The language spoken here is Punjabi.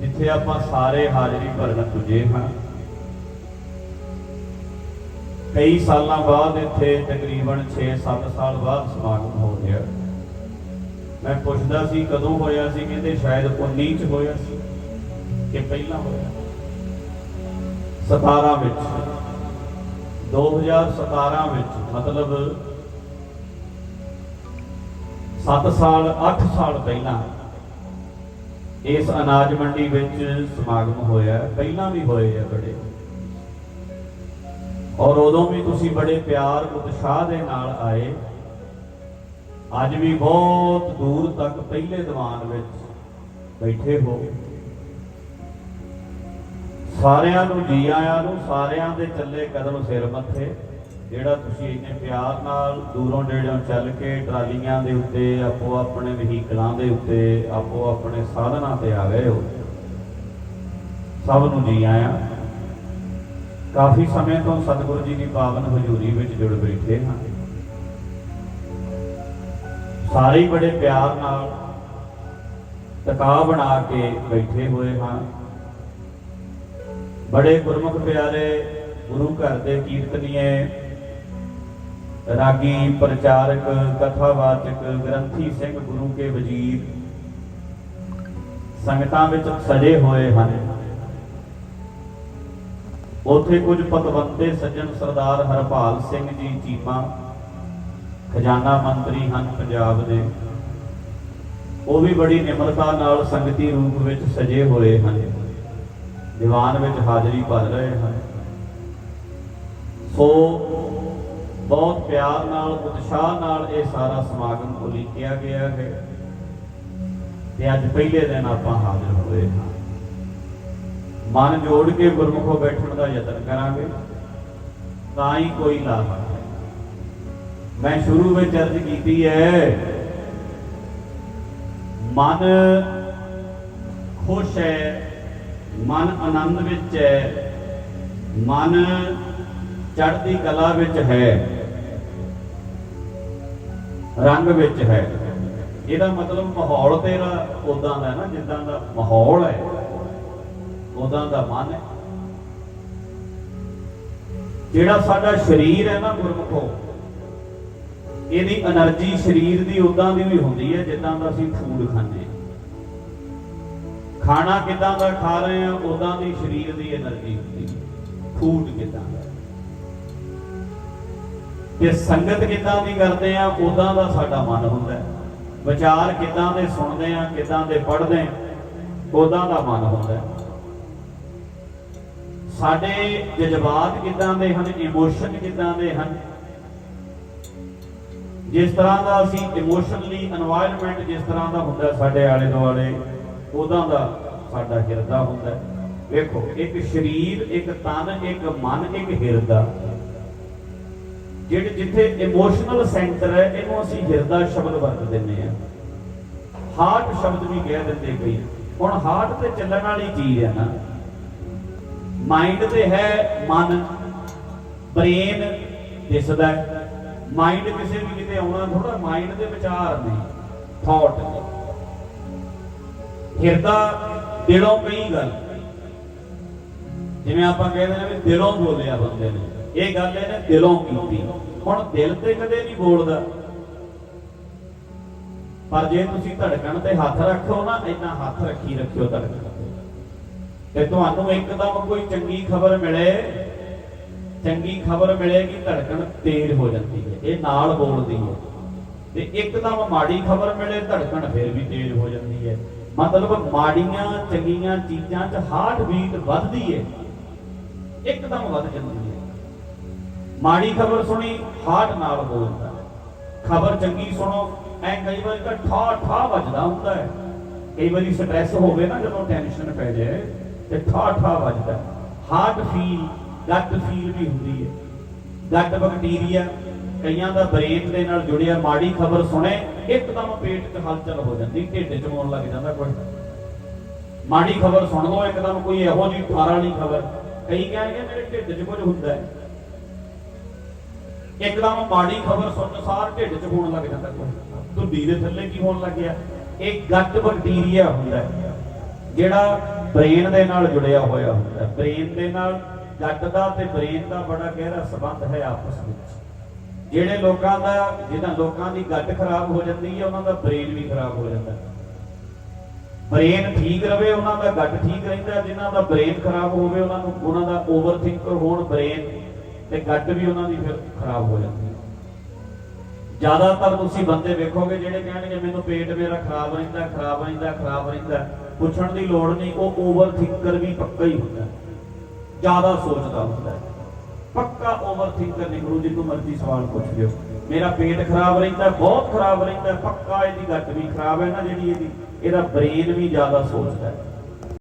ਜਿੱਥੇ ਆਪਾਂ ਸਾਰੇ ਹਾਜ਼ਰੀ ਭਰਨ ਪੁੱਜੇ ਹਾਂ। ਕਈ ਸਾਲਾਂ ਬਾਅਦ ਇੱਥੇ ਤਕਰੀਬਨ 6-7 ਸਾਲ ਬਾਅਦ ਸਮਾਗਮ ਹੋ ਰਿਹਾ ਮੈਂ ਪੁੱਛਦਾ ਸੀ, ਕਦੋਂ ਹੋਇਆ ਸੀ? ਕਹਿੰਦੇ ਸ਼ਾਇਦ 19 ਚ ਹੋਇਆ ਸੀ ਕਿ ਪਹਿਲਾਂ ਹੋਇਆ। 17 ਵਿੱਚ। 2017 ਵਿੱਚ, ਮਤਲਬ 7 ਸਾਲ 8 ਸਾਲ ਪਹਿਲਾਂ। ਇਸ ਅਨਾਜ ਮੰਡੀ ਵਿੱਚ ਸਮਾਗਮ ਹੋਇਆ, ਪਹਿਲਾਂ ਵੀ ਹੋਏ ਆ ਬੜੇ। ਔਰ ਉਦੋਂ ਵੀ ਤੁਸੀਂ ਬੜੇ ਪਿਆਰ ਉਤਸ਼ਾਹ ਦੇ ਨਾਲ ਆਏ। ਅੱਜ ਵੀ ਬਹੁਤ ਦੂਰ ਤੱਕ ਪਹਿਲੇ ਦੀਵਾਨ ਵਿੱਚ ਬੈਠੇ ਹੋ। ਸਾਰਿਆਂ ਨੂੰ ਜੀ ਆਇਆਂ ਨੂੰ, ਸਾਰਿਆਂ ਦੇ ਚੱਲੇ ਕਦਮ ਸਿਰ ਮੱਥੇ। ਜਿਹੜਾ ਤੁਸੀਂ ਇੰਨੇ ਪਿਆਰ ਨਾਲ ਦੂਰੋਂ ਨੇੜਿਓਂ ਚੱਲ ਕੇ ਟਰਾਲੀਆਂ ਦੇ ਉੱਤੇ, ਆਪੋ ਆਪਣੇ ਵਹੀਕਲਾਂ ਦੇ ਉੱਤੇ, ਆਪੋ ਆਪਣੇ ਸਾਧਨਾਂ ਤੇ ਆ ਗਏ ਹੋ, ਸਭ ਨੂੰ ਜੀ ਆਇਆਂ। ਕਾਫੀ ਸਮੇਂ ਤੋਂ ਸਤਿਗੁਰੂ ਜੀ ਦੀ ਪਾਵਨ ਹਜ਼ੂਰੀ ਵਿੱਚ ਜੁੜ ਬੈਠੇ ਹਾਂ। ਸਾਰੇ ਹੀ ਬੜੇ ਪਿਆਰ ਨਾਲ ਟਿਕਾ ਬਣਾ ਕੇ ਬੈਠੇ ਹੋਏ ਹਾਂ। ਬੜੇ ਗੁਰਮੁਖ ਪਿਆਰੇ ਗੁਰੂ ਘਰ ਦੇ ਕੀਰਤਨੀਏ ਰਾਗੀ ਪ੍ਰਚਾਰਕ, ਕਥਾਵਾਚਕ, ਗ੍ਰੰਥੀ ਸਿੰਘ ਗੁਰੂ ਕੇ ਵਜ਼ੀਰ ਸੰਗਤਾਂ ਵਿੱਚ ਸਜੇ ਹੋਏ ਹਨ। ਉਥੇ ਕੁਝ ਪਤਵੰਤੇ ਸੱਜਣ ਸਰਦਾਰ ਹਰਪਾਲ ਸਿੰਘ ਜੀ ਚੀਮਾ, ਖਜ਼ਾਨਾ ਮੰਤਰੀ ਹਨ ਪੰਜਾਬ ਦੇ। ਉਹ ਵੀ ਬੜੀ ਨਿਮਰਤਾ ਨਾਲ ਸੰਗਤੀ ਰੂਪ ਵਿੱਚ ਸਜੇ ਹੋਏ ਹਨ। ਦੀਵਾਨ ਵਿੱਚ ਹਾਜ਼ਰੀ ਭਰ ਰਹੇ ਹਨ। ਸੋ ਬਹੁਤ ਪਿਆਰ ਨਾਲ, ਉਤਸ਼ਾਹ ਨਾਲ ਇਹ ਸਾਰਾ ਸਮਾਗਮ ਉਲੀਕਿਆ ਗਿਆ ਹੈ। ਤੇ ਅੱਜ ਪਹਿਲੇ ਦਿਨ ਆਪਾਂ ਹਾਜ਼ਰ ਹੋਏ ਹਾਂ। ਮਨ ਜੋੜ ਕੇ ਗੁਰਮੁਖੋ ਬੈਠਣ ਦਾ ਯਤਨ ਕਰਾਂਗੇ। ਤਾਂ ਹੀ ਕੋਈ ਲਾਭ ਹੈ ਮੈਂ ਸ਼ੁਰੂ ਵਿੱਚ ਅਰਜ਼ ਕੀਤੀ ਹੈ, ਮਨ ਖੁਸ਼ ਹੈ, ਮਨ ਆਨੰਦ ਵਿੱਚ ਹੈ, ਮਨ ਚੜ੍ਹਦੀ ਕਲਾ ਵਿੱਚ ਹੈ। ਰੰਗ ਵਿੱਚ ਹੈ। ਇਹਦਾ ਮਤਲਬ ਮਾਹੌਲ ਤੇਰਾ ਉਦਾਂ ਦਾ ਨਾ, ਜਿੱਦਾਂ ਦਾ ਮਾਹੌਲ ਹੈ। ਉਦਾਂ ਦਾ ਮਨ ਹੈ। ਜਿਹੜਾ ਸਾਡਾ ਸਰੀਰ ਹੈ ਨਾ ਗੁਰਮਖੋ, ਇਹਦੀ એનર્ਜੀ ਸਰੀਰ ਦੀ ਉਦਾਂ ਦੀ ਵੀ ਹੁੰਦੀ ਹੈ, ਜਿੱਦਾਂ ਦਾ ਅਸੀਂ ਫੂਡ ਖਾਂਦੇ ਖਾਣਾ ਕਿਦਾਂ ਦਾ ਖਾ ਰਹੇ ਆ ਉਦਾਂ ਦੀ ਸਰੀਰ ਦੀ એનર્ਜੀ ਹੁੰਦੀ ਹੈ। ਫੂਡ ਕਿਦਾਂ ਦਾ ਕਿ ਸੰਗਤ ਕਿਦਾਂ ਦੀ ਕਰਦੇ ਆ ਉਦਾਂ ਦਾ ਸਾਡਾ ਮਨ ਹੁੰਦਾ ਹੈ। ਵਿਚਾਰ ਕਿਦਾਂ ਦੇ ਸੁਣਦੇ ਆ, ਕਿਦਾਂ ਦੇ ਪੜ੍ਹਦੇ ਉਦਾਂ ਦਾ ਮਨ ਹੁੰਦਾ ਹੈ। ਸਾਡੇ ਜਜ਼ਬਾਤ ਕਿਦਾਂ ਦੇ ਹਨ ਇਮੋਸ਼ਨ ਕਿਦਾਂ ਦੇ ਹਨ? ਜਿਸ ਤਰ੍ਹਾਂ ਦਾ ਅਸੀਂ ਇਮੋਸ਼ਨਲੀ এনवायरमेंट ਜਿਸ ਤਰ੍ਹਾਂ ਦਾ ਹੁੰਦਾ ਸਾਡੇ ਆਲੇ ਦੁਆਲੇ ਉਦਾਂ ਦਾ ਸਾਡਾ ਹਿਰਦਾ ਹੁੰਦਾ ਵੇਖੋ, ਇੱਕ ਸਰੀਰ, ਇੱਕ ਤਨ, ਇੱਕ ਮਨ, ਇੱਕ ਹਿਰਦਾ। ਜਿਹੜੇ ਜਿੱਥੇ ਇਮੋਸ਼ਨਲ ਸੈਂਟਰ ਹੈ, ਇਹਨੂੰ ਅਸੀਂ ਹਿਰਦਾ ਸ਼ਬਦ ਵਰਤ ਦਿੰਦੇ ਆ ਹਾਰਟ ਸ਼ਬਦ ਵੀ ਕਹਿ ਦਿੰਦੇ ਕਈ। ਹੁਣ ਹਾਰਟ ਤੇ ਚੱਲਣ ਵਾਲੀ ਚੀਜ਼ ਹੈ ਨਾ। ਮਾਈਂਡ ਤੇ ਹੈ ਮਨ। ਬ੍ਰੇਨ ਦਿਸਦਾ ਮਾਈਂਡ ਕਿਸੇ ਵੀ ਕਿਤੇ ਆਉਣਾ ਥੋੜਾ ਮਾਈਂਡ ਦੇ ਵਿਚਾਰ ਨੇ ਥਾਟ ਨੇ। ਹਿਰਦਾ ਦਿਲੋਂ ਕਈ ਗੱਲ। ਜਿਵੇਂ ਆਪਾਂ ਕਹਿੰਦੇ ਨੇ ਵੀ ਦਿਲੋਂ ਬੋਲਿਆ ਬੰਦੇ ਨੇ। ਇਹ ਗੱਲ ਇਹਨੇ ਦਿਲੋਂ ਕੀਤੀ। ਹੁਣ ਦਿਲ ਤੇ ਕਦੇ ਨਹੀਂ ਬੋਲਦਾ। ਪਰ ਜੇ ਤੁਸੀਂ ਧੜਕਣ ਤੇ ਹੱਥ ਰੱਖੋ ਨਾ, ਇੰਨਾ ਹੱਥ ਰੱਖੀ ਰੱਖਿਓ ਧੜਕਣ ਤੇ। ਤੁਹਾਨੂੰ ਇੱਕਦਮ ਕੋਈ ਚੰਗੀ ਖਬਰ ਮਿਲੇ, ਚੰਗੀ ਖਬਰ ਮਿਲੇਗੀ ਧੜਕਣ ਤੇਜ਼ ਹੋ ਜਾਂਦੀ ਹੈ, ਇਹ ਨਾਲ ਬੋਲਦੀ ਹੈ। ਤੇ ਇੱਕਦਮ ਮਾੜੀ ਖਬਰ ਮਿਲੇ, ਧੜਕਣ ਫਿਰ ਵੀ ਤੇਜ਼ ਹੋ ਜਾਂਦੀ ਹੈ। ਮਤਲਬ ਮਾੜੀਆਂ, ਚੰਗੀਆਂ ਚੀਜ਼ਾਂ 'ਚ ਹਾਰਟ ਬੀਟ ਵੱਧਦੀ ਹੈ। ਇੱਕਦਮ ਵੱਧ ਜਾਂਦੀ ਹੈ। ਮਾੜੀ ਖਬਰ ਸੁਣੀ ਹਾਰਟ ਨਾਲ ਬੋਲਦਾ ਖਬਰ ਚੰਗੀ ਸੁਣੋ, ਐ ਕਈ ਵਾਰੀ ਤਾਂ ਠਾ ਠਾ ਵੱਜਦਾ ਹੁੰਦਾ ਹੈ। ਕਈ ਵਾਰੀ ਸਟ੍ਰੈਸ ਹੋਵੇ ਨਾ ਜਦੋਂ ਟੈਨਸ਼ਨ ਪੈ ਜਾਏ, ਤੇ ਠਾ ਠਾ ਵੱਜਦਾ ਹਾਰਟ ਫੀਲ ਗੱਟ ਫੀਲ ਵੀ ਹੁੰਦੀ ਹੈ। ਗੱਟ ਬੈਕਟੀਰੀਆ ਕਈਆਂ ਦਾ ਬ੍ਰੇਨ ਦੇ ਨਾਲ ਜੁੜਿਆ ਮਾੜੀ ਖਬਰ ਸੁਣੇ, ਇੱਕਦਮ ਪੇਟ 'ਚ ਹਲਚਲ ਹੋ ਜਾਂਦੀ, ਢਿੱਡ 'ਚ ਹੋਣ ਲੱਗ ਜਾਂਦਾ ਕੋਈ ਮਾੜੀ ਖਬਰ ਸੁਣ ਲਓ, ਇੱਕਦਮ ਕੋਈ ਇਹੋ ਜਿਹੀ ਠਾਰਾਂ ਵਾਲੀ ਖਬਰ। ਕਈ ਕਹਿਣਗੇ, ਮੇਰੇ ਢਿੱਡ 'ਚ ਕੁਝ ਹੁੰਦਾ ਹੈ। ਇੱਕਦਮ ਮਾੜੀ ਖਬਰ ਸੁਣਨ ਸਾਰ ਢਿੱਡ 'ਚ ਹੋਣ ਲੱਗ ਜਾਂਦਾ ਕੋਈ। ਧੁੱਡੀ ਦੇ ਥੱਲੇ ਕੀ ਹੋਣ ਲੱਗ ਗਿਆ? ਇਹ ਗੱਟ ਬੈਕਟੀਰੀਆ ਹੁੰਦਾ ਜਿਹੜਾ ਬ੍ਰੇਨ ਦੇ ਨਾਲ ਜੁੜਿਆ ਹੋਇਆ ਹੁੰਦਾ ਬ੍ਰੇਨ ਦੇ ਨਾਲ ਗੱਟ ਦਾ ਤੇ ਬ੍ਰੇਨ ਦਾ ਬੜਾ ਗਹਿਰਾ ਸੰਬੰਧ ਹੈ ਆਪਸ ਵਿੱਚ। ਜਿਹੜੇ ਲੋਕਾਂ ਦਾ, ਜਿਹਨਾਂ ਲੋਕਾਂ ਦੀ ਗੱਟ ਖਰਾਬ ਹੋ ਜਾਂਦੀ ਹੈ, ਉਹਨਾਂ ਦਾ ਬ੍ਰੇਨ ਵੀ ਖਰਾਬ ਹੋ ਜਾਂਦਾ ਹੈ। ਬ੍ਰੇਨ ਠੀਕ ਰਵੇ, ਉਹਨਾਂ ਦਾ ਗੱਟ ਠੀਕ ਰਹਿੰਦਾ ਹੈ। ਜਿਨ੍ਹਾਂ ਦਾ ਬ੍ਰੇਨ ਖਰਾਬ ਹੋਵੇ, ਉਹਨਾਂ ਨੂੰ, ਉਹਨਾਂ ਦਾ ਓਵਰ ਥਿੰਕਰ ਹੋਣ, ਬ੍ਰੇਨ ਤੇ ਗੱਟ ਵੀ ਉਹਨਾਂ ਦੀ ਫਿਰ ਖਰਾਬ ਹੋ ਜਾਂਦੀ ਹੈ। ਜ਼ਿਆਦਾਤਰ ਤੁਸੀਂ ਬੰਦੇ ਵੇਖੋਗੇ ਜਿਹੜੇ ਕਹਿਣਗੇ, ਮੈਨੂੰ ਪੇਟ ਮੇਰਾ ਖਰਾਬ ਰਹਿੰਦਾ ਖਰਾਬ ਰਹਿੰਦਾ ਖਰਾਬ ਰਹਿੰਦਾ ਪੁੱਛਣ ਦੀ ਲੋੜ ਨਹੀਂ, ਉਹ ਓਵਰ ਥਿੰਕਰ ਵੀ ਪੱਕਾ ਹੀ ਹੁੰਦਾ ਜ਼ਿਆਦਾ ਸੋਚਦਾ ਹੁੰਦਾ ਪੱਕਾ ਓਵਰ ਥਿੰਕਰ ਨਹੀਂ, ਗੁਰੂ ਜੀ, ਤੋਂ ਮਰਜ਼ੀ ਸਵਾਲ ਪੁੱਛ ਲਿਓ। ਮੇਰਾ ਪੇਟ ਖਰਾਬ ਰਹਿੰਦਾ ਬਹੁਤ ਖਰਾਬ ਰਹਿੰਦਾ ਪੱਕਾ ਇਹਦੀ ਗੱਟ ਵੀ ਖਰਾਬ ਹੈ ਨਾ ਜਿਹੜੀ ਇਹਦੀ, ਇਹਦਾ ਬ੍ਰੇਨ ਵੀ ਜ਼ਿਆਦਾ ਸੋਚਦਾ